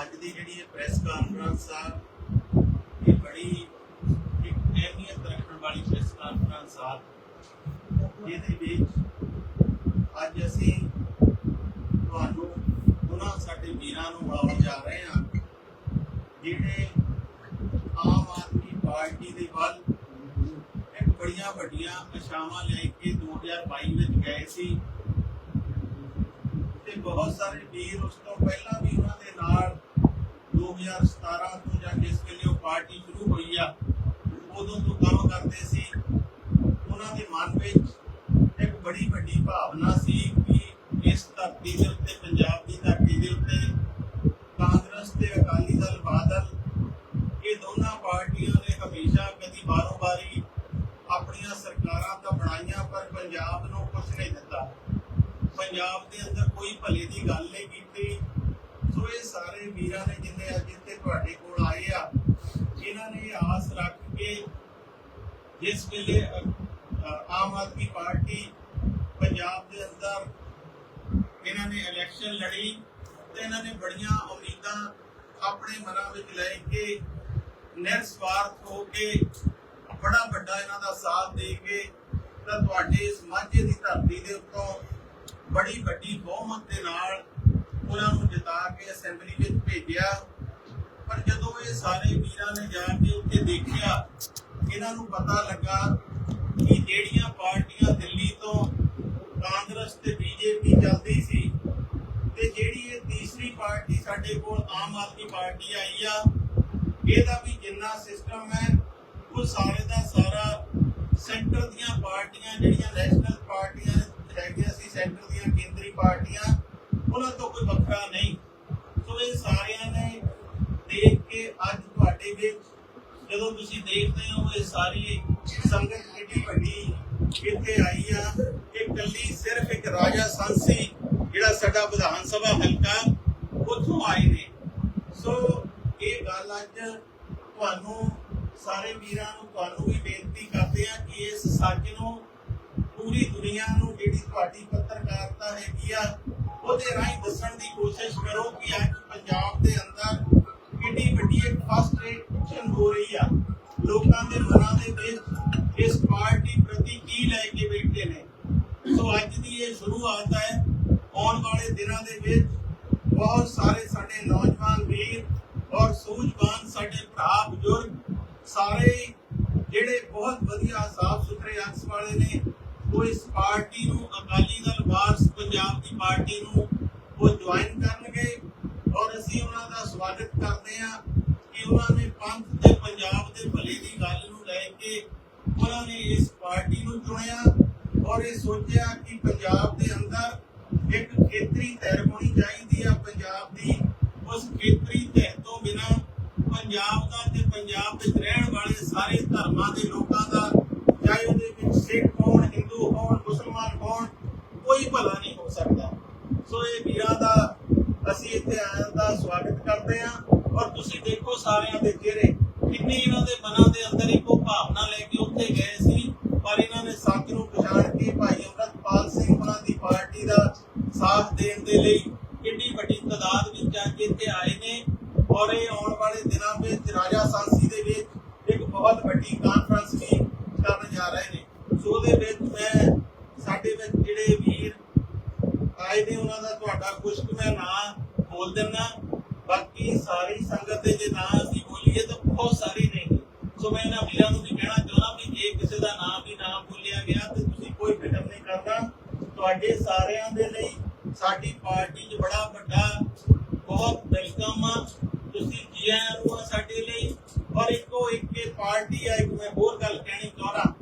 ਅੱਜ ਦੀ ਜਿਹੜੀ ਇਹ ਪ੍ਰੈਸ ਕਾਨਫਰੰਸ ਆ, ਇਹ ਬੜੀ ਇੱਕ ਅਹਿਮੀਅਤ ਰੱਖਣ ਵਾਲੀ ਪ੍ਰੈਸ ਕਾਨਫਰੰਸ ਆ। ਜਿਹਦੇ ਵਿੱਚ ਅੱਜ ਅਸੀਂ ਤੁਹਾਨੂੰ ਉਹਨਾਂ ਸਾਡੇ ਵੀਰਾਂ ਨੂੰ ਮਿਲਾਉਣ ਜਾ ਰਹੇ ਹਾਂ, ਜਿਹੜੇ ਆਮ ਆਦਮੀ ਪਾਰਟੀ ਦੇ ਵੱਲ ਇੱਕ ਬੜੀਆਂ ਵੱਡੀਆਂ ਆਸ਼ਾਵਾਂ ਲੈ ਕੇ 2022 ਵਿੱਚ ਗਏ ਸੀ। ਤੇ ਬਹੁਤ ਸਾਰੇ ਵੀਰ ਉਸ ਤੋਂ ਪਹਿਲਾਂ ਵੀ ਉਹਨਾਂ ਦੇ ਨਾਲ 2017 ਤੋਂ ਜਾਂ ਜਿਸ ਵੇਲੇ ਉਹ ਪਾਰਟੀ ਸ਼ੁਰੂ ਹੋਈ ਆ, ਉਦੋਂ ਤੋਂ ਕੰਮ ਕਰਦੇ ਸੀ। ਉਹਨਾਂ ਦੇ ਮਨ ਵਿੱਚ ਇੱਕ ਬੜੀ ਵੱਡੀ ਭਾਵਨਾ ਸੀ ਕਿ ਇਸ ਧਰਤੀ ਦੇ ਉੱਤੇ, ਪੰਜਾਬ ਦੀ ਧਰਤੀ ਦੇ ਉੱਤੇ ਕਾਂਗਰਸ ਤੇ ਅਕਾਲੀ ਦਲ, ਬਾਦਲ, ਇਹ ਦੋਨਾਂ ਪਾਰਟੀਆਂ ਨੇ ਹਮੇਸ਼ਾ ਕਦੀ ਬਾਰੋ ਬਾਰੀ ਆਪਣੀਆਂ ਸਰਕਾਰਾਂ ਤਾਂ ਬਣਾਈਆਂ, ਪਰ ਪੰਜਾਬ ਨੂੰ ਕੁਝ ਨਹੀਂ ਦਿੱਤਾ। ਪੰਜਾਬ ਦੇ ਅੰਦਰ ਕੋਈ ਭਲੇ ਦੀ ਗੱਲ ਨਹੀਂ ਕੀਤੀ। ਸੋ ਇਹ ਸਾਰੇ ਵੀਰਾਂ ਨੇ ਜਿੰਨੇ ਅੱਜ ਇੱਥੇ ਤੁਹਾਡੇ ਕੋਲ ਆਏ ਆ ਇਹਨਾਂ ਨੇ ਆਸ ਰੱਖ ਕੇ ਜਿਸ ਵੇਲੇ ਆਮ ਆਦਮੀ ਪਾਰਟੀ ਪੰਜਾਬ ਦੇ ਅੰਦਰ ਇਹਨਾਂ ਨੇ ਇਲੈਕਸ਼ਨ ਲੜੀ ਤੇ ਇਹਨਾਂ ਨੇ ਬੜੀਆਂ ਉਮੀਦਾਂ ਆਪਣੇ ਮਨਾਂ ਵਿੱਚ ਲੈ ਕੇ ਨਿਰਸਵਾਰਥ ਹੋ ਕੇ ਬੜਾ ਵੱਡਾ ਇਹਨਾਂ ਦਾ ਸਾਥ ਦੇ ਕੇ ਤਾਂ ਤੁਹਾਡੇ ਇਸ ਮਾਝੇ ਦੀ ਧਰਤੀ ਦੇ ਉੱਤੋਂ ਬੜੀ ਵੱਡੀ ਬਹੁਮਤ ਦੇ ਨਾਲ ਉਹਨਾਂ ਨੂੰ ਜਿਤਾ ਕੇ ਅਸੈਂਬਲੀ ਵਿੱਚ ਭੇਜਿਆ। ਪਰ ਜਦੋਂ ਇਹ ਸਾਰੇ ਵੀਰਾਂ ਨੇ ਜਾ ਕੇ ਉੱਥੇ ਦੇਖਿਆ, ਇਹਨਾਂ ਨੂੰ ਪਤਾ ਲੱਗਾ ਕਿ ਜਿਹੜੀਆਂ ਪਾਰਟੀਆਂ ਦਿੱਲੀ ਤੋਂ ਕਾਂਗਰਸ ਤੇ ਬੀਜੇਪੀ ਚੱਲਦੀ ਸੀ ਤੇ ਜਿਹੜੀ ਇਹ ਤੀਸਰੀ ਪਾਰਟੀ ਸਾਡੇ ਕੋਲ ਆਮ ਆਦਮੀ ਪਾਰਟੀ ਆਈ ਆ, ਇਹਦਾ ਵੀ ਜਿੰਨਾ ਸਿਸਟਮ ਹੈ, ਉਹ ਸਾਰੇ ਦਾ ਸਾਰਾ ਸੈਂਟਰ ਦੀਆਂ ਪਾਰਟੀਆਂ, ਜਿਹੜੀਆਂ ਨੈਸ਼ਨਲ ਪਾਰਟੀਆਂ ਹੈਗੀਆਂ ਸੀ, ਸੈਂਟਰ ਦੀਆਂ ਕੇਂਦਰੀ ਪਾਰਟੀਆਂ ਉਹਨਾਂ ਤੋਂ ਕੋਈ ਵੱਖਰਾ ਨਹੀਂ। ਸੋ ਇਹ ਸਾਰਿਆਂ ਨੇ ਦੇਖ ਕੇ ਅੱਜ ਤੁਹਾਡੇ ਵਿੱਚ ਜਦੋਂ ਤੁਸੀਂ ਦੇਖਦੇ ਹੋ ਇਹ ਸਾਰੀ ਸੰਗਤ ਕਿੰਨੀ ਵੱਡੀ ਇੱਥੇ ਆਈ ਆ, ਇਹ ਕੱਲੀ ਸਿਰਫ ਇੱਕ ਰਾਜਾ ਸੰਸੀ ਜਿਹੜਾ ਸਾਡਾ ਵਿਧਾਨ ਸਭਾ ਹਲਕਾ ਉੱਥੋਂ ਆਏ ਨੇ। ਸੋ ਇਹ ਗੱਲ ਅੱਜ ਤੁਹਾਨੂੰ ਸਾਰੇ ਵੀਰਾਂ ਨੂੰ ਤੁਹਾਨੂੰ ਵੀ ਬੇਨਤੀ ਕਰਦੇ ਆ ਕਿ ਇਸ ਸੱਚ ਨੂੰ ਪੂਰੀ ਦੁਨੀਆ ਨੂੰ ਜਿਹੜੀ ਤੁਹਾਡੀ ਪੱਤਰਕਾਰਤਾ ਹੈਗੀ ਆ ਉਹਦੇ ਰਾਹੀਂ ਦੱਸਣ ਦੀ ਕੋਸ਼ਿਸ਼ ਕਰੋ ਕਿ ਅੱਜ ਪੰਜਾਬ ਦੇ ਅੰਦਰ ਕਿੰਨੀ ਵੱਡੀ ਇੱਕ ਫਸਟ ਰੇਟ ਹੋ ਰਹੀ ਆ। ਲੋਕਾਂ ਦੇ ਮਨਾਂ ਦੇ ਵਿੱਚ ਇਸ ਪਾਰਟੀ ਪ੍ਰਤੀ ਕੀ ਲੈ ਕੇ ਬੈਠੇ ਨੇ? ਸੋ ਅੱਜ ਦੀ ਇਹ ਸ਼ੁਰੂਆਤ ਹੈ। ਆਉਣ ਵਾਲੇ ਦਿਨਾਂ ਦੇ ਵਿੱਚ ਬਹੁਤ ਸਾਰੇ ਸਾਡੇ ਨੌਜਵਾਨ ਵੀਰ ਔਰ ਸੂਝਵਾਨ ਸਾਡੇ ਭਰਾ ਬਜ਼ੁਰਗ ਸਾਰੇ ਜਿਹੜੇ ਬਹੁਤ ਵਧੀਆ ਸਾਫ਼ ਸੁਥਰੇ ਅੰਸ ਵਾਲੇ ਨੇ ਉਹ ਇਸ ਪਾਰਟੀ ਨੂੰ ਅਕਾਲੀ ਦਲ ਵਾਰਸ ਪੰਜਾਬ ਦੀ ਪਾਰਟੀ ਨੂੰ ਉਹ ਜੁਆਇਨ ਕਰਨਗੇ ਔਰ ਅਸੀਂ ਉਹਨਾਂ ਦਾ ਸਵਾਗਤ ਕਰਦੇ ਹਾਂ ਕਿ ਉਹਨਾਂ ਨੇ ਪੰਥ ਤੇ ਪੰਜਾਬ ਦੇ ਭਲੇ ਦੀ ਗੱਲ ਨੂੰ ਲੈ ਕੇ ਉਹਨਾਂ ਨੇ ਇਸ ਪਾਰਟੀ ਨੂੰ ਚੁਣਿਆ ਔਰ ਇਹ ਸੋਚਿਆ ਕਿ ਪੰਜਾਬ ਦੇ ਅੰਦਰ ਇੱਕ ਖੇਤਰੀ ਧਿਰ ਹੋਣੀ ਚਾਹੀਦੀ ਆ ਪੰਜਾਬ ਦੀ। ਉਸ ਖੇਤਰੀ ਧਿਰ ਤੋਂ ਬਿਨਾ ਪੰਜਾਬ ਦਾ ਤੇ ਪੰਜਾਬ ਵਿੱਚ ਰਹਿਣ ਵਾਲੇ ਸਾਰੇ ਧਰਮਾਂ ਦੇ ਲੋਕਾਂ ਦਾ ਚਾਹੇ ਉਹਦੇ ਵਿੱਚ ਸਿੱਖ ਹੋਣ ਹਿੰਦੂ ਹੋਣ ਮੁਸਲਮਾਨ ਹੋਣ ਕੋਈ ਭਲਾ ਨਹੀਂ ਹੋ ਸਕਦਾ। ਸੋ ਇਹ ਵੀਰਾਂ ਦਾ ਅਸੀਂ ਇੱਥੇ ਆਇਆਂ ਦਾ ਸਵਾਗਤ ਕਰਦੇ ਹਾਂ ਔਰ ਤੁਸੀਂ ਦੇਖੋ ਸਾਰਿਆਂ ਦੇ ਚਿਹਰੇ, ਕਿੰਨੀ ਇਹਨਾਂ ਦੇ ਮਨਾਂ ਦੇ ਅੰਦਰ ਇੱਕੋ ਭਾਵਨਾ ਲੈ ਕੇ ਉੱਥੇ ਗਏ ਸੀ, ਪਰ ਇਹਨਾਂ ਨੇ ਸੱਚ ਨੂੰ ਪਛਾਣ ਕੇ ਭਾਈ ਅਮਰਤਪਾਲ ਸਿੰਘ ਉਹਨਾਂ ਦੀ ਪਾਰਟੀ ਦਾ ਸਾਥ ਦੇਣ ਦੇ ਲਈ ਕਿੰਨੀ ਵੱਡੀ ਤਾਦਾਦ ਵਿੱਚ ਅੱਜ ਇੱਥੇ ਆਏ ਨੇ। ਔਰ ਇਹ ਆਉਣ ਵਾਲੇ ਦਿਨਾਂ ਵਿੱਚ ਰਾਜਾ ਸਾਂਸੀ ਦੇ ਵਿੱਚ ਇੱਕ ਬਹੁਤ ਵੱਡੀ ਕਾਨਫਰੰਸ ਵੀ ਕਰਨ ਜਾ ਰਹੇ ਨੇ ਸੋ ਉਹਦੇ ਵਿੱਚ ਮੈਂ, ਸਾਡੇ ਵਿੱਚ ਜਿਹੜੇ ਵੀਰ ਆਏ ਨੇ, ਉਹਨਾਂ ਦਾ ਤੁਹਾਡਾ ਕੁਝ ਕੁ ਮੈਂ ਨਾਂ ਬੋਲ ਦਿੰਦਾ। ਬਾਕੀ ਸਾਰੀ ਸੰਗਤ ਦੇ ਜੇ ਨਾਂ ਅਸੀਂ ਬੋਲੀਏ ਤਾਂ ਬਹੁਤ ਸਾਰੀ ਨੇ। ਸੋ ਮੈਂ ਇਹਨਾਂ ਵੀਰਾਂ ਨੂੰ ਵੀ ਕਹਿਣਾ ਚਾਹੁੰਦਾ ਵੀ ਜੇ ਕਿਸੇ ਦਾ ਨਾਮ ਵੀ ਨਾ ਬੋਲਿਆ ਗਿਆ ਤੇ ਤੁਸੀਂ ਕੋਈ ਫਿਕਰ ਨਹੀਂ ਕਰਨਾ। ਤੁਹਾਡੇ ਸਾਰਿਆਂ ਦੇ ਲਈ ਸਾਡੀ ਪਾਰਟੀ 'ਚ ਬੜਾ ਵੱਡਾ, ਬਹੁਤ ਵੈਲਕਮ ਆ। ਤੁਸੀਂ ਜੀ ਨੂੰ ਸਾਡੇ ਲਈ। ਔਰ ਇੱਕੋ ਇੱਕ ਪਾਰਟੀ ਆ, ਇੱਕ ਮੈਂ ਹੋਰ ਗੱਲ ਕਹਿਣੀ ਚਾਹੁੰਦਾ।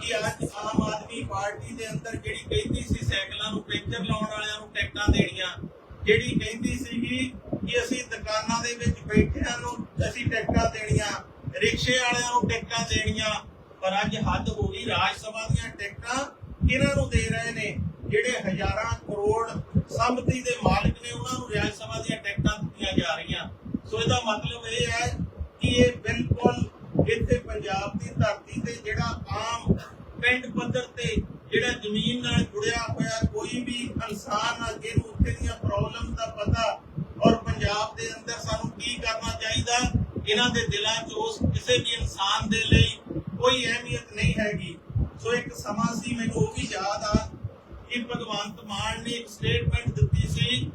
ਕਿ ਅੱਜ ਆਮ ਆਦਮੀ ਪਾਰਟੀ ਦੇ ਅੰਦਰ ਜਿਹੜੀ ਕਹਿੰਦੀ ਸੀ ਸਾਈਕਲਾਂ ਨੂੰ ਪੈਂਚਰ ਲਾਉਣ ਵਾਲਿਆਂ ਨੂੰ ਟੈਕਾਂ ਦੇਣੀਆਂ, ਜਿਹੜੀ ਕਹਿੰਦੀ ਸੀਗੀ ਕਿ ਅਸੀਂ ਦੁਕਾਨਾਂ ਦੇ ਵਿੱਚ ਬੈਠਿਆਂ ਨੂੰ ਅਸੀਂ ਟੈਕਾਂ ਦੇਣੀਆਂ, ਰਿਕਸ਼ੇ ਵਾਲਿਆਂ ਨੂੰ ਟੈਕਾਂ ਦੇਣੀਆਂ, ਪਰ ਅੱਜ ਹੱਦ ਹੋ ਗਈ, ਰਾਜ ਸਭਾ ਦੀਆਂ ਟਿਕਟਾਂ ਕਿਹਨਾਂ ਨੂੰ ਦੇ ਰਹੇ ਨੇ? ਜਿਹੜੇ ਹਜ਼ਾਰਾਂ ਕਰੋੜ ਸੰਪਤੀ ਦੇ ਮਾਲਕ ਨੇ, ਉਹਨਾਂ ਨੂੰ ਰਾਜ ਸਭਾ ਦੀਆਂ ਟਿਕਟਾਂ ਦਿੱਤੀਆਂ ਜਾ ਰਹੀਆਂ। ਸੋ ਇਹਦਾ ਮਤਲਬ ਇਹ ਹੈ ਕਿ ਇਹ ਬਿਲਕੁਲ ਇੱਥੇ ਪੰਜਾਬ ਦੀ ਧਰਤੀ ਤੇ ਜਿਹੜਾ ਆਮ ਪਿੰਡ ਪੱਧਰ ਤੇ ਜਿਹੜਾ ਜ਼ਮੀਨ ਨਾਲ ਜੁੜਿਆ ਹੋਇਆ ਕੋਈ ਵੀ ਇਨਸਾਨ ਆ ਜਿਹਨੂੰ ਉੱਥੇ ਦੀਆਂ ਪ੍ਰੋਬਲਮ ਦਾ ਪਤਾ ਔਰ ਪੰਜਾਬ ਦੇ ਅੰਦਰ ਸਾਨੂੰ ਇਹਨਾਂ ਦੇ ਦਿਲਾਂ 'ਚ ਉਸ ਕਿਸੇ ਵੀ ਇਨਸਾਨ ਦੇ ਲਈ ਕੋਈ ਅਹਿਮੀਅਤ ਨਹੀਂ ਹੈਗੀ ਸੋ ਇੱਕ ਸਮਾਂ ਸੀ ਮੈਨੂੰ ਉਹ ਵੀ ਯਾਦ ਆ ਕਿ ਭਗਵੰਤ ਮਾਨ ਨੇ ਇੱਕ ਸਟੇਟਮੈਂਟ ਦਿੱਤੀ ਸੀ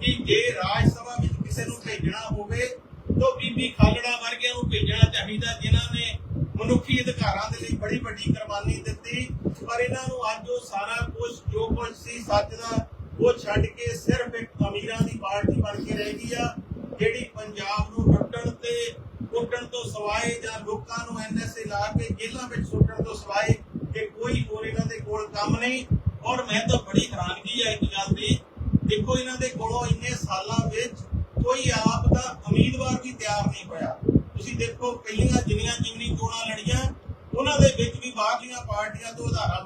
ਕਿ ਜੇ ਰਾਜ ਸਭਾ ਵਿੱਚ ਕਿਸੇ ਨੂੰ ਭੇਜਣਾ ਹੋਵੇ ਤਾਂ ਬੀਬੀ ਖਾਲੜਾ ਵਰਗਿਆਂ ਨੂੰ ਭੇਜਣਾ ਚਾਹੀਦਾ, ਜਿਨ੍ਹਾਂ ਨੇ ਮਨੁੱਖੀ ਅਧਿਕਾਰਾਂ ਦੇ ਲਈ ਬੜੀ ਵੱਡੀ ਕੁਰਬਾਨੀ ਦਿੱਤੀ। ਪਰ ਇਹਨਾਂ ਨੂੰ ਅੱਜ ਉਹ ਸਾਰਾ ਕੁਝ, ਜੋ ਕੁਝ ਸੀ ਸੱਚ ਦਾ, ਉਹ ਛੱਡ ਕੇ ਸਿਰਫ ਇੱਕ ਅਮੀਰਾਂ ਦੀ ਪਾਰਟੀ ਬਣ ਕੇ ਰਹਿ ਗਈ ਆ, ਜਿਹੜੀ ਪੰਜਾਬ ਨੂੰ ਲੁੱਟਣ ਤੇ ਕੁੱਟਣ ਤੋਂ ਸਿਵਾਏ ਜਾਂ ਲੋਕਾਂ ਨੂੰ ਐਨਐਸਏ ਲਾ ਕੇ ਜੇਲ੍ਹਾਂ ਵਿੱਚ ਸੁੱਟਣ ਤੋਂ ਸਿਵਾਏ ਕਿ ਕੋਈ ਹੋਰ ਇਹਨਾਂ ਦੇ ਕੋਲ ਕੰਮ ਨਹੀਂ। ਔਰ ਮੈਂ ਤਾਂ ਬੜੀ ਹੈਰਾਨਗੀ ਹੈ ਇੱਕ ਗੱਲ ਦੀ। ਦੇਖੋ ਇਹਨਾਂ ਦੇ ਕੋਲੋਂ ਇੰਨੇ ਸਾਲਾਂ ਵਿੱਚ ਕੋਈ ਆਪ ਦਾ ਉਮੀਦਵਾਰ ਵੀ ਤਿਆਰ ਨਹੀਂ ਹੋਇਆ। ਤੁਸੀਂ ਦੇਖੋ, ਪਹਿਲੀਆਂ ਜਿੰਨੀਆਂ ਜਿਮਨੀ ਚੋਣਾਂ ਲੜੀਆਂ, ਉਹਨਾਂ ਦੇ ਵਿੱਚ ਵੀ ਬਾਹਰਲੀਆਂ ਪਾਰਟੀਆਂ ਤੋਂ ਆਧਾਰਾ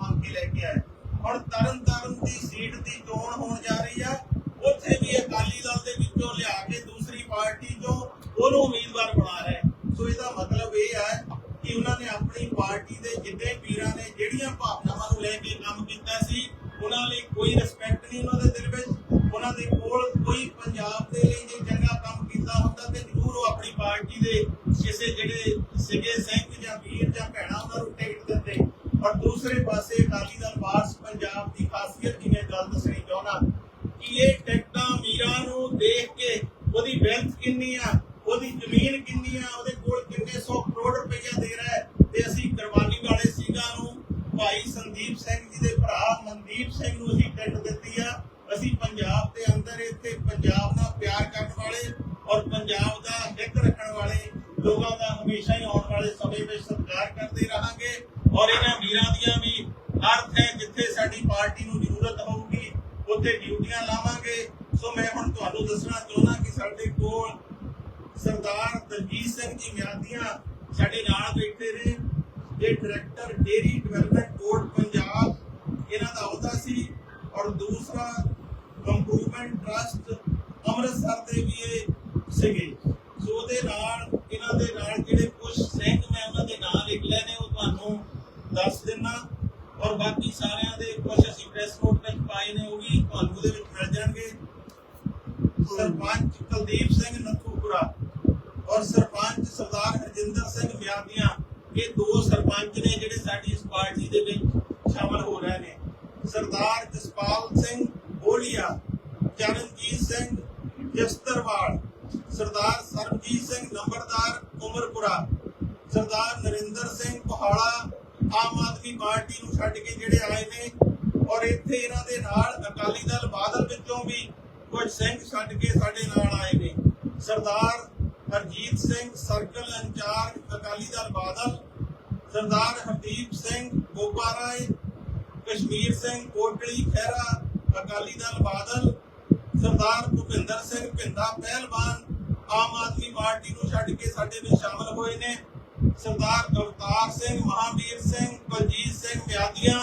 ਜਿਹੜੇ ਸਿਗੇ ਸਿੰਘ ਜਾਂ ਵੀਰ ਜਾਂ ਭੈਣਾਂ ਉਹਨਾਂ ਨੂੰ ਟਿਕਟ ਦਿੰਦੇ। ਔਰ ਦੂਸਰੇ ਪਾਸੇ ਅਕਾਲੀ ਦਲ, ਵਾਰਸ ਪੰਜਾਬ ਦੀ ਖਾਸੀਅਤ ਜਿਵੇਂ ਗੱਲ ਦੱਸਣੀ ਚਾਹੁੰਦਾ, ਕਿ ਇਹ ਟਿਕਟਾਂ ਮੀਰਾਂ ਨੂੰ ਦੇਖ ਕੇ ਉਹਦੀ ਵੈਲਥ ਕਿੰਨੀ ਆ, ਉਹਦੀ ਜ਼ਮੀਨ ਕਿੰਨੀ ਆ, ਉਹਦੇ ਕੋਲ ਕਿੰਨੇ ਸੌ ਕਰੋੜ ਰੁਪਏ ਦੇ ਰਿਹਾ ਹੈ, ਤੇ ਅਸੀਂ ਕੁਰਬਾਨੀ ਵਾਲੇ ਸਿੰਘਾਂ ਨੂੰ, ਭਾਈ ਸੰਦੀਪ ਸਿੰਘ ਜੀ ਦੇ ਭਰਾ ਮਨਦੀਪ ਸਿੰਘ ਨੂੰ ਅਸੀਂ ਟਿਕਟ ਦਿੱਤੀ ਆ। ਅਸੀਂ ਪੰਜਾਬ ਦੇ ਅੰਦਰ ਇੱਥੇ ਪੰਜਾਬ ਨਾਲ ਪਿਆਰ ਕਰਨ ਵਾਲੇ ਔਰ ਪੰਜਾਬ ਦਾ ਹਿੱਤ ਰੱਖਣ ਵਾਲੇ ਲੋਕਾਂ ਦਾ ਆਉਣ ਵਿੱਚ ਸਤਿਕਾਰ ਕਰਦੇ ਰਹਾਂਗੇ ਔਰ ਇਹਨਾਂ ਵੀਰਾਂ ਦੀਆਂ ਵੀ ਅਰਥ ਹੈ ਜਿੱਥੇ ਸਾਡੀ ਪਾਰਟੀ ਨੂੰ ਜ਼ਰੂਰਤ ਹੋਊਗੀ, ਉੱਥੇ ਡਿਊਟੀਆਂ ਲਾਵਾਂਗੇ। ਸੋ ਮੈਂ ਹੁਣ ਤੁਹਾਨੂੰ ਦੱਸਣਾ ਚਾਹੁੰਦਾ ਕਿ ਸਾਡੇ ਕੋਲ ਸਰਦਾਰ ਦਲਜੀਤ ਸਿੰਘ ਜੀ ਮਿਆਦੀਆਂ ਸਾਡੇ ਨਾਲ ਬੈਠੇ ਨੇ। ਇਹ director dairy development board Punjab, ਇਹਨਾਂ ਦਾ ਅਹੁਦਾ ਸੀ। ਔਰ ਦੂਸਰਾ ਕੰਪਰੂਵਮੈਂਟ ਟਰਸਟ ਅੰਮ੍ਰਿਤਸਰ ਦੇ ਵੀ ਇਹ ਸੀਗੇ। ਸੋ ਉਹਦੇ ਨਾਲ, ਇਹਨਾਂ ਦੇ ਨਾਲ ਜਿਹੜੇ ਕੁਝ ਸਿੰਘ ਮੈਂ ਉਹਨਾਂ ਦੇ ਨਾਂ ਲਿਖ ਲਏ ਨੇ, ਉਹ ਤੁਹਾਨੂੰ ਦੱਸ ਦਿੰਨਾ। ਔਰ ਬਾਕੀ ਸਾਰਿਆਂ ਦੇ ਕੁਝ ਅਸੀਂ ਪ੍ਰੈਸ ਨੋਟ ਵਿੱਚ ਪਾਏ ਨੇ, ਉਹ ਵੀ ਤੁਹਾਨੂੰ ਉਹਦੇ ਵਿੱਚ ਮਿਲ ਜਾਣਗੇ। ਸਰਪੰਚ ਕੁਲਦੀਪ ਸਿੰਘ ਨੱਥੂਪੁਰਾ ਔਰ ਸਰਪੰਚ ਸਰਦਾਰ ਹਰਜਿੰਦਰ ਸਿੰਘ ਮਿਆਦੀਆਂ, ਇਹ ਦੋ ਸਰਪੰਚ ਨੇ ਜਿਹੜੇ ਸਾਡੀ ਇਸ ਪਾਰਟੀ ਦੇ ਵਿੱਚ ਸ਼ਾਮਲ ਹੋ ਰਹੇ ਨੇ। ਸਰਦਾਰ ਜਸਪਾਲ ਸਿੰਘ ਬੋਲੀਆ, ਚਰਨਜੀਤ ਸਿੰਘ ਜਸਤਰਵਾਲ ਸਰਦਾਰ ਸਰਬਜੀਤ ਸਿੰਘ ਨੰਬਰਦਾਰ ਉਮਰਪੁਰਾ ਸਰਦਾਰ ਨਰਿੰਦਰ ਸਿੰਘ ਪਹਾੜਾ, ਆਮ ਆਦਮੀ ਪਾਰਟੀ ਨੂੰ ਛੱਡ ਕੇ ਜਿਹੜੇ ਆਏ ਨੇ, ਔਰ ਇੱਥੇ ਇਹਨਾਂ ਦੇ ਨਾਲ ਅਕਾਲੀ ਦਲ ਬਾਦਲ ਵਿੱਚੋਂ ਵੀ ਕੁਝ ਸਿੰਘ ਛੱਡ ਕੇ ਸਾਡੇ ਨਾਲ ਆਏ ਨੇ। Sardar Harjeet Singh, circle in charge Akali Dal Badal, Sardar Hardeep Singh, Gopa Rai, Kashmir Singh Kotli, Khehra Akali Dal Badal, Sardar Bhupinder Singh Bhinda ਪਹਿਲਵਾਨ ਆਮ ਆਦਮੀ ਪਾਰਟੀ ਨੂੰ ਛੱਡ ਕੇ ਸਾਡੇ ਵਿੱਚ ਸ਼ਾਮਲ ਹੋਏ ਨੇ। ਸਰਦਾਰ ਅਵਤਾਰ ਸਿੰਘ, ਮਹਾਵੀਰ ਸਿੰਘ ਬਲਜੀਤ ਸਿੰਘ ਮਿਆਦੀਆਂ,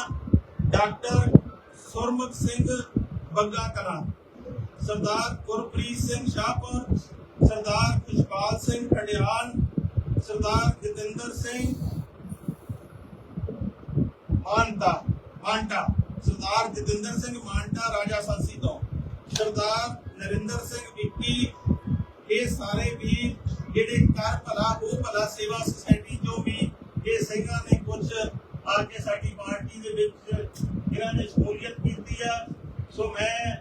ਡਾਕਟਰ ਸੁਰਮੁਖ ਸਿੰਘ ਬੱਗਾ ਕਲਾਂ, ਸਰਦਾਰ ਗੁਰਪ੍ਰੀਤ ਸਿੰਘ ਸ਼ਾਹਪੁਰ, ਸਰਦਾਰ ਖੁਸ਼ਪਾਲ ਸਿੰਘ ਖੜਿਆਲ ਸਰਦਾਰ ਜਤਿੰਦਰ ਸਿੰਘ ਮਾਨਤਾ, ਮਾਨਟਾ, ਸਰਦਾਰ ਜਤਿੰਦਰ ਸਿੰਘ ਮਾਨਟਾ ਰਾਜਾ ਸਾਸੀ ਤੋਂ, ਸਰਦਾਰ ਨਰਿੰਦਰ ਸਿੰਘ ਵਿੱਕੀ ਇਹ ਸਾਰੇ ਵੀ ਜਿਹੜੇ ਕਰ ਭਲਾ, ਉਹ ਭਲਾ ਸੇਵਾ ਸੁਸਾਇਟੀ ਤੋਂ ਵੀ ਇਹ ਸਿੰਘਾਂ ਨੇ ਕੁਝ ਆ ਕੇ ਸਾਡੀ ਪਾਰਟੀ ਦੇ ਵਿੱਚ ਇਹਨਾਂ ਨੇ ਸ਼ਮੂਲੀਅਤ ਕੀਤੀ ਆ। ਸੋ ਮੈਂ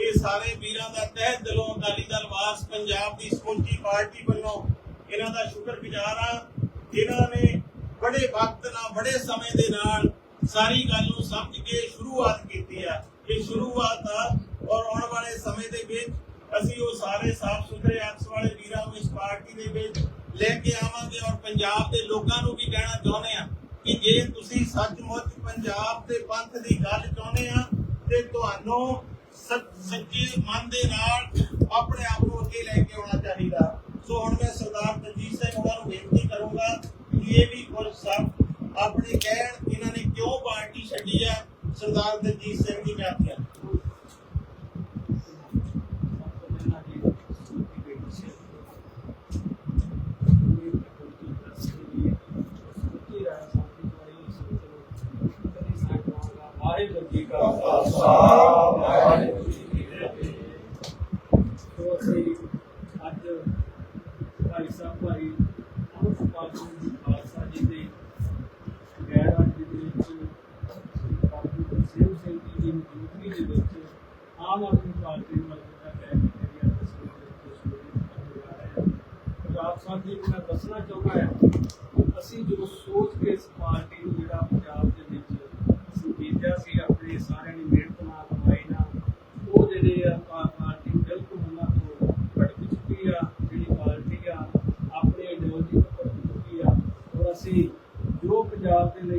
ਇਹ ਸਾਰੇ ਵੀਰਾਂ ਦਾ ਤਹਿ ਦਿਲੋਂ ਅਕਾਲੀ ਦਲ ਵਾਸ ਪੰਜਾਬ ਦੀ ਸਮੁੱਚੀ ਪਾਰਟੀ ਵੱਲੋਂ ਇਹਨਾਂ ਦਾ ਸ਼ੁਕਰਗੁਜ਼ਾਰ ਆ ਜਿਨ੍ਹਾਂ ਨੇ ਬੜੇ ਵਕਤ ਨਾਲ, ਬੜੇ ਸਮੇਂ ਦੇ ਨਾਲ ਸਾਰੀ ਗੱਲ ਨੂੰ ਸਮਝ ਕੇ ਸ਼ੁਰੂਆਤ ਕੀਤੀ ਆ। ਇਹ ਸ਼ੁਰੂਆਤ ਆ ਔਰ ਆਉਣ ਵਾਲੇ ਸਮੇਂ ਦੇ ਵਿੱਚ ਅਸੀਂ ਉਹ ਸਾਰੇ ਸਾਫ਼ ਸੁਥਰੇ ਅਕਸ ਵਾਲੇ ਵੀਰਾਂ ਨੂੰ ਇਸ ਪਾਰਟੀ ਦੇ ਵਿੱਚ ਲੈ ਕੇ ਆਵਾਂਗੇ ਔਰ ਪੰਜਾਬ ਦੇ ਲੋਕਾਂ ਨੂੰ ਵੀ ਕਹਿਣਾ ਚਾਹੁੰਦੇ ਆ ਕਿ ਜੇ ਤੁਸੀਂ ਸੱਚਮੁੱਚ ਪੰਜਾਬ ਦੇ ਪੰਥ ਦੀ ਗੱਲ ਚਾਹੁੰਦੇ ਆ ਤੇ ਤੁਹਾਨੂੰ ਸੱਚੇ ਮਨ ਦੇ ਨਾਲ ਆਪਣੇ ਆਪ ਨੂੰ ਅੱਗੇ ਲੈ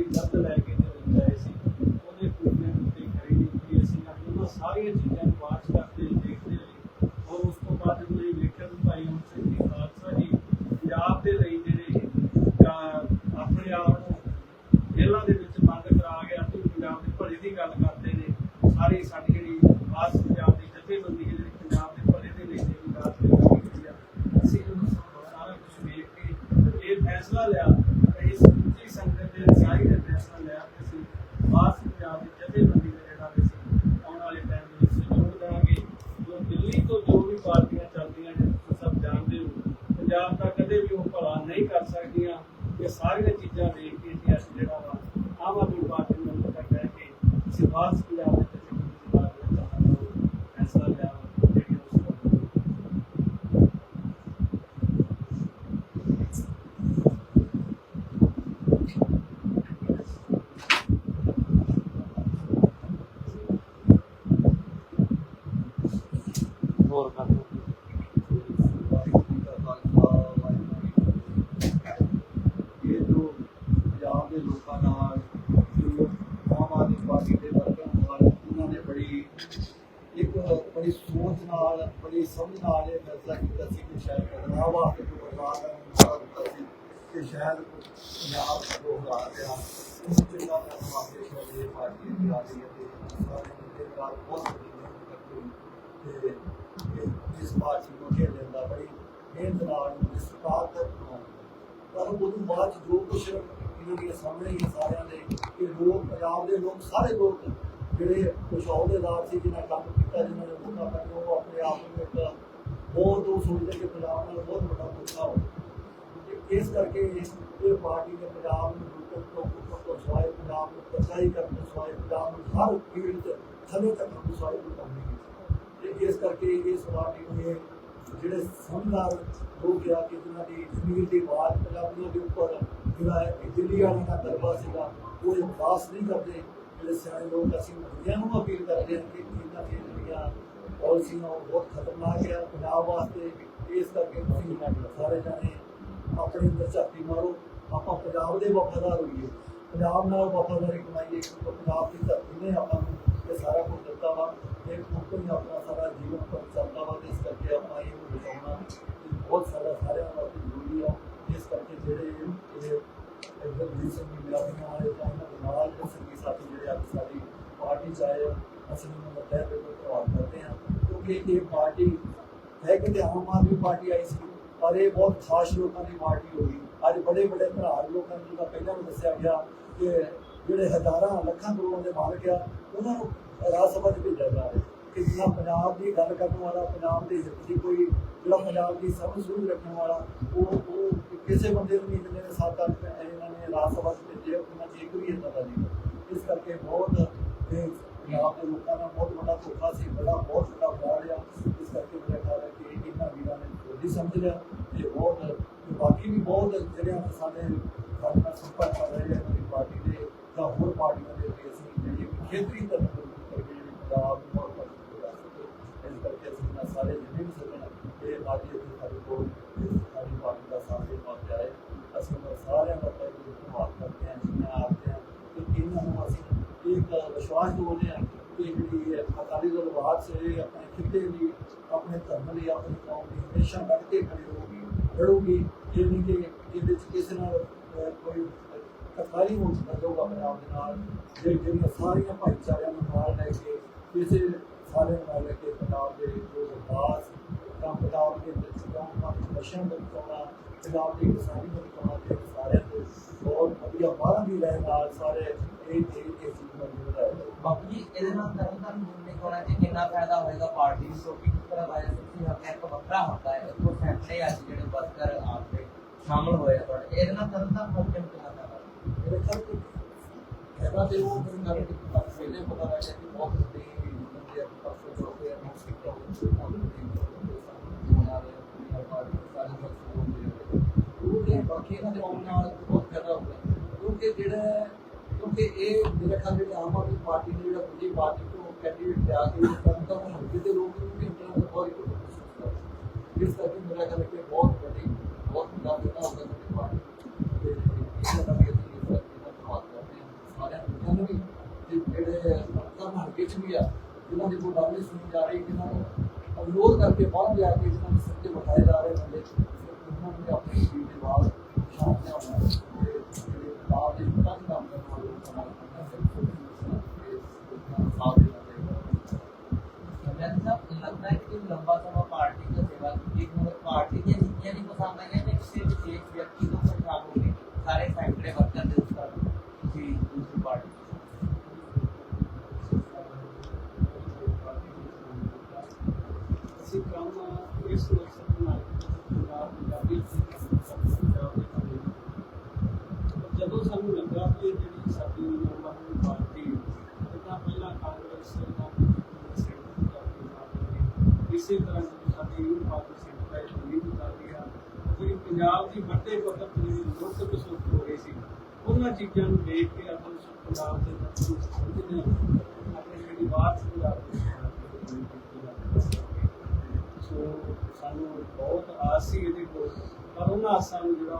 ਪੰਜਾਬ ਦੇ ਲੈ ਕੇ ਚੱਲ ਰਹੇ ਸੀ। ਉਹਦੇ ਪੂਰਨੇ ਉੱਤੇ ਖੜੀ ਨਹੀਂ ਅਸੀਂ ਉਹਨਾਂ ਸਾਰੀਆਂ ਚੀਜ਼ਾਂ ਨੂੰ ਵਾਚ ਕਰਦੇ ਦੇਖਦੇ ਰਹੇ ਔਰ ਉਸ ਤੋਂ ਬਾਅਦ ਜਦੋਂ ਇਹ ਵੇਖਿਆ ਵੀ ਭਾਈ ਅਮਰ ਸਿੰਘ ਜੀ ਖਾਲਸਾ ਜੀ ਪੰਜਾਬ ਦੇ ਲਈ ਜਿਹੜੇ ਆਪਣੇ ਆਪ ਨੂੰ ਜੇਲ੍ਹਾਂ ਦੇ ਵਿੱਚ ਬੰਦ ਕਰਾ ਕੇ ਅਤੇ ਪੰਜਾਬ ਦੇ ਭਲੇ ਦੀ ਗੱਲ ਕਰਦੇ ਨੇ। ਸਾਰੀ ਸਾਡੀ ਜਿਹੜੀ ਆਸ ਪੰਜਾਬ ਦੀ ਜਥੇਬੰਦੀ ਹੈ, ਜਿਹੜੀ ਪੰਜਾਬ ਦੇ ਭਲੇ ਦੇ ਲਈ ਜਿਹੜੀ ਗੱਲ ਕੀਤੀ ਅਸੀਂ ਉਹ ਸਾਰਾ ਕੁਝ ਵੇਖ ਕੇ ਇਹ ਫੈਸਲਾ ਲਿਆ। because ਕਿ ਪੰਜਾਬ ਦਾ ਜੋ ਹਾਲਾਤ ਉਸ ਚੀਜ਼ਾਂ ਦਾ ਵਾਸਤੇ ਪਾਰਟੀ ਦੀ ਆ ਰਹੀ ਸਾਰੇ ਦੇ ਨਾਲ ਬਹੁਤ ਮਿਹਨਤ ਕਰਦੇ ਤੇ ਇਸ ਪਾਰਟੀ ਨੂੰ ਖੇਡਣ ਦਾ ਬੜੀ ਮਿਹਨਤ ਨਾਲ ਵਿਸਤਾਰ ਕਰਨਾ ਪਰ ਉਦੋਂ ਬਾਅਦ ਜੋ ਕੁਛ ਇਹਨਾਂ ਦੇ ਸਾਹਮਣੇ ਹੀ ਸਾਰਿਆਂ ਦੇ ਕਿ ਲੋਕ, ਪੰਜਾਬ ਦੇ ਲੋਕ ਸਾਰੇ ਲੋਕ ਜਿਹੜੇ ਕੁਛ ਅਹੁਦੇਦਾਰ ਸੀ, ਜਿਨ੍ਹਾਂ ਕੰਮ ਕੀਤਾ, ਜਿਨ੍ਹਾਂ ਨੇ ਮੁੱਦਾ ਕਰਕੇ ਉਹ ਆਪਣੇ ਆਪ ਨੂੰ ਇੱਕ ਬਹੁਤ ਉਹ ਸੋਚਦੇ ਕਿ ਪੰਜਾਬ ਨਾਲ ਬਹੁਤ ਵੱਡਾ ਮੁੱਦਾ ਹੋ ਤੇ ਇਸ ਕਰਕੇ ਇਹ ਪਾਰਟੀ ਨੇ ਪੰਜਾਬ ਨੂੰ ਲੁੱਟਣ ਤੋਂ ਉੱਪਰ ਤੋਂ ਸਵਾਏ, ਪੰਜਾਬ ਨੂੰ ਕਸਾਈ ਕਰਨ ਤੋਂ ਸਵਾਏ, ਪੰਜਾਬ ਨੂੰ ਹਰ ਫੀਲਡ 'ਚ ਥੱਲੇ ਤੱਕ ਨੂੰ ਸਵਾਏ ਨੂੰ ਕਰਨੀ ਹੈ ਤੇ ਇਸ ਕਰਕੇ ਇਸ ਪਾਰਟੀ ਨੂੰ ਇਹ ਜਿਹੜੇ ਸਮਝਦਾਰ ਲੋਕ ਆ ਕਿ ਜਿਨ੍ਹਾਂ ਦੀ ਜ਼ਮੀਰ ਦੀ ਆਵਾਜ਼ ਪੰਜਾਬੀਆਂ ਦੇ ਉੱਪਰ ਜਿਹੜਾ ਹੈ ਕਿ ਦਿੱਲੀ ਵਾਲਿਆਂ ਦਾ ਦਰਬਾਰ ਸੀਗਾ, ਉਹ ਇਹ ਖਾਸ ਨਹੀਂ ਕਰਦੇ। ਜਿਹੜੇ ਸਿਆਣੇ ਲੋਕ ਅਸੀਂ ਮੁੰਡਿਆਂ ਨੂੰ ਅਪੀਲ ਕਰਦੇ ਹਾਂ ਕਿ ਇਹਨਾਂ ਦੀਆਂ ਜਿਹੜੀਆਂ ਪਾਲਿਸੀਆਂ ਉਹ ਬਹੁਤ ਖਤਰਨਾਕ ਆ ਪੰਜਾਬ ਵਾਸਤੇ। ਇਸ ਆਪਣੇ ਅੰਦਰ ਝਾਤੀ ਮਾਰੋ ਆਪਾਂ ਪੰਜਾਬ ਦੇ ਵਫਾਦਾਰ ਹੋਈਏ। ਪੰਜਾਬ ਨਾਲ ਵਫਾਦਾਰੀ ਕਮਾਈਏ ਕਿਉਂਕਿ ਪੰਜਾਬ ਦੀ ਧਰਤੀ ਨੇ ਆਪਾਂ ਨੂੰ ਇਹ ਸਾਰਾ ਕੁਝ ਦਿੱਤਾ ਵਾ। ਇਹ ਉੱਪਰ ਹੀ ਆਪਣਾ ਸਾਰਾ ਜੀਵਨ ਪਰ ਚੱਲਦਾ ਵਾ ਤੇ ਇਸ ਕਰਕੇ ਆਪਾਂ ਇਹਨੂੰ ਬਚਾਉਣਾ ਇਹ ਬਹੁਤ ਸਾਰਾ ਸਾਰਿਆਂ ਵਾਸਤੇ ਜ਼ਰੂਰੀ ਆ। ਇਸ ਕਰਕੇ ਜਿਹੜੇ ਇਹ ਇੱਧਰ ਵੀ ਸੰਗੀ ਮਿਲਾਪੀਆਂ ਵਾਲੇ ਜਾਂ ਇਹਨਾਂ ਦੇ ਨਾਲ ਦੇ ਸੰਗੀ ਸਾਥੀ ਜਿਹੜੇ ਅੱਜ ਸਾਡੀ ਪਾਰਟੀ ਚ ਆਏ ਆ, ਅਸੀਂ ਉਹਨਾਂ ਦਾ ਤਹਿ ਦਿਲੋਂ ਧੰਨਵਾਦ ਕਰਦੇ ਹਾਂ। ਕਿਉਂਕਿ ਇਹ ਪਾਰਟੀ ਹੈ ਕਿ ਤੇ ਆਮ ਆਦਮੀ ਪਾਰਟੀ ਆਈ ਸੀ ਪਰ ਇਹ ਬਹੁਤ ਖਾਸ ਲੋਕਾਂ ਦੀ ਪਾਰਟੀ ਹੋਈ ਅੱਜ ਬੜੇ ਬੜੇ ਭਰਾ ਲੋਕਾਂ ਨੂੰ ਜਿੱਦਾਂ ਪਹਿਲਾਂ ਵੀ ਦੱਸਿਆ ਗਿਆ ਕਿ ਜਿਹੜੇ ਹਜ਼ਾਰਾਂ, ਲੱਖਾਂ ਕਰੋੜਾਂ ਦੇ ਮਾਲਕ ਆ, ਉਹਨਾਂ ਨੂੰ ਰਾਜ ਸਭਾ 'ਚ ਭੇਜਿਆ ਜਾ ਰਿਹਾ। ਕਿ ਜਿਹੜਾ ਪੰਜਾਬ ਦੀ ਗੱਲ ਕਰਨ ਵਾਲਾ, ਪੰਜਾਬ ਦੇ ਹਿੱਤ ਦੀ ਕੋਈ ਜਿਹੜਾ ਪੰਜਾਬ ਦੀ ਸਮਝ ਸੂਝ ਰੱਖਣ ਵਾਲਾ, ਉਹ ਉਹ ਕਿਸੇ ਬੰਦੇ ਨੂੰ ਨਹੀਂ ਜਿੰਨੇ ਨੇ ਸੱਤ ਤੱਕ ਇਹਨਾਂ ਨੇ ਰਾਜ ਸਭਾ 'ਚ ਭੇਜੇ, ਉਹਨਾਂ 'ਚ ਇੱਕ ਵੀ ਇਦਾਂ ਦਾ ਨਹੀਂ ਇਸ ਕਰਕੇ ਬਹੁਤ ਪੰਜਾਬ ਦੇ ਲੋਕਾਂ ਦਾ ਬਹੁਤ ਵੱਡਾ ਧੋਖਾ ਸੀ, ਬੜਾ ਬਹੁਤ ਵੱਡਾ ਫਰਾਡ ਆ। ਇਸ ਕਰਕੇ ਮੇਰਾ ਖਿਆਲ ਹੈ ਵੀਰਾਂ ਨੇ ਜਲਦੀ ਸਮਝ ਲਿਆ ਤੇ ਬਹੁਤ ਤੇ ਬਾਕੀ ਵੀ ਬਹੁਤ ਜਿਹੜੇ ਆ ਸਾਡੇ ਸਾਡੇ ਨਾਲ ਸੰਪਰਕ ਕਰ ਰਹੇ ਆ ਮੇਰੀ ਪਾਰਟੀ ਦੇ ਜਾਂ ਹੋਰ ਪਾਰਟੀਆਂ ਦੇ ਵੀ ਅਸੀਂ ਜਿਹੜੀ ਖੇਤਰੀ ਤਰ੍ਹਾਂ ਕਰਕੇ ਜਿਹੜੀ ਪੰਜਾਬ ਨੂੰ ਹੋਰ ਮਜ਼ਬੂਤ ਕਰ ਸਕੇ ਇਸ ਕਰਕੇ ਅਸੀਂ ਇਹਨਾਂ ਸਾਰੇ ਜਿੰਨੇ ਵੀ ਸੱਜਣ ਇਹ ਅੱਜ ਇੱਥੇ ਸਾਡੇ ਕੋਲ ਸਾਡੀ ਪਾਰਟੀ ਦਾ ਸਾਥ ਦੇਣ ਵਾਸਤੇ ਆਏ ਅਸੀਂ ਉਹਨਾਂ ਸਾਰਿਆਂ ਦਾ ਤਹਿ ਦਿਲੋਂ ਧੰਨਵਾਦ ਕਰਦੇ ਹਾਂ ਜਿਨ੍ਹਾਂ ਆਖਦੇ ਹਾਂ ਕਿ ਇਹਨਾਂ ਨੂੰ ਅਸੀਂ ਇੱਕ ਵਿਸ਼ਵਾਸ ਦਿਵਾਉਂਦੇ ਹਾਂ ਕਿ ਜਿਹੜੀ ਇਹ ਅਕਾਲੀ ਦਲ ਬਾਅਦ ਸੇ ਹੀ ਮੁਸਤਦ ਹੋਗਾ ਪੰਜਾਬ ਦੇ ਨਾਲ ਜੇ ਜਿਵੇਂ ਸਾਰੀਆਂ ਭਾਈਚਾਰਿਆਂ ਨੂੰ ਨਾਲ ਲੈ ਕੇ, ਕਿਸੇ ਸਾਰੇ ਨਾਲ ਲੈ ਕੇ ਪੰਜਾਬ ਦੇ ਜੋ ਵਿਕਾਸ ਤਾਂ ਪੰਜਾਬ ਦੇ ਦਰਸ਼ਕਾਂ ਨੂੰ ਨਸ਼ਿਆਂ ਤੋਂ ਬਚਾਉਣਾ ਪੰਜਾਬ ਦੇ ਕਿਸਾਨੀ ਨੂੰ ਬਚਾਉਣਾ ਤੇ ਸਾਰਿਆਂ ਦੇ ਬਹੁਤ ਵਧੀਆ ਬਾਰਾਂ ਦੀ ਰਹਿ ਨਾਲ ਸਾਰੇ ਇਹ ਦੇ ਕੇ ਜੀਵਨ ਜਿਹੜਾ ਬਾਕੀ ਇਹਦੇ ਨਾਲ ਤਰਨ ਤਰਨ ਜੁੜਨੇ ਕੋਣਾ ਤੇ ਕਿੰਨਾ ਫਾਇਦਾ ਹੋਏਗਾ ਪਾਰਟੀ ਨੂੰ ਕਿਉਂਕਿ ਕਿਸ ਤਰ੍ਹਾਂ ਵਾਇਰਸ ਦੀ ਹੱਕ ਇੱਕ ਵੱਖਰਾ ਹੁੰਦਾ ਹੈ ਉਹ ਫੈਸਲੇ ਅੱਜ ਜਿਹੜੇ ਵਰਕਰ ਆਪਦੇ ਸ਼ਾਮਲ ਹੋਏ ਆ ਤੁਹਾਡੇ। ਇਹਦੇ ਨਾਲ ਤਰਨ ਤਰਨ ਮੁੱਖ بہت بڑی بہت بڑا ہوگا ਦੇਸ਼ ਵੀ ਆ, ਜਿਨ੍ਹਾਂ ਦੀ ਗੁਰਬਾਣੀ ਸੁਣੀ ਜਾ ਰਹੀ ਕਿਨਾਂ ਨੂੰ ਅਵਰੋਧ ਕਰਕੇ ਬਾਹਰ ਲਿਆ ਕੇ, ਜਿਨ੍ਹਾਂ ਨੂੰ ਸੱਚੇ ਬਤਾਏ ਜਾ ਰਹੇ ਤੇ ਮਤਲਬ ਜਿਹੜੀ ਲੋਕ ਕਸੂਤ ਹੋ ਰਹੀ ਸੀ। ਉਹਨਾਂ ਚੀਜ਼ਾਂ ਨੂੰ ਦੇਖ ਕੇ ਆਪਾਂ ਨੂੰ ਪੰਜਾਬ ਦੇ ਜਿਹਨੇ ਆਪਣੇ ਜਿਹੜੀ ਬਾਤ ਪੰਜਾਬ ਸੋ ਸਾਨੂੰ ਬਹੁਤ ਆਸ ਸੀ ਇਹਦੇ ਕੋਲ। ਪਰ ਉਹਨਾਂ ਆਸਾਂ ਨੂੰ ਜਿਹੜਾ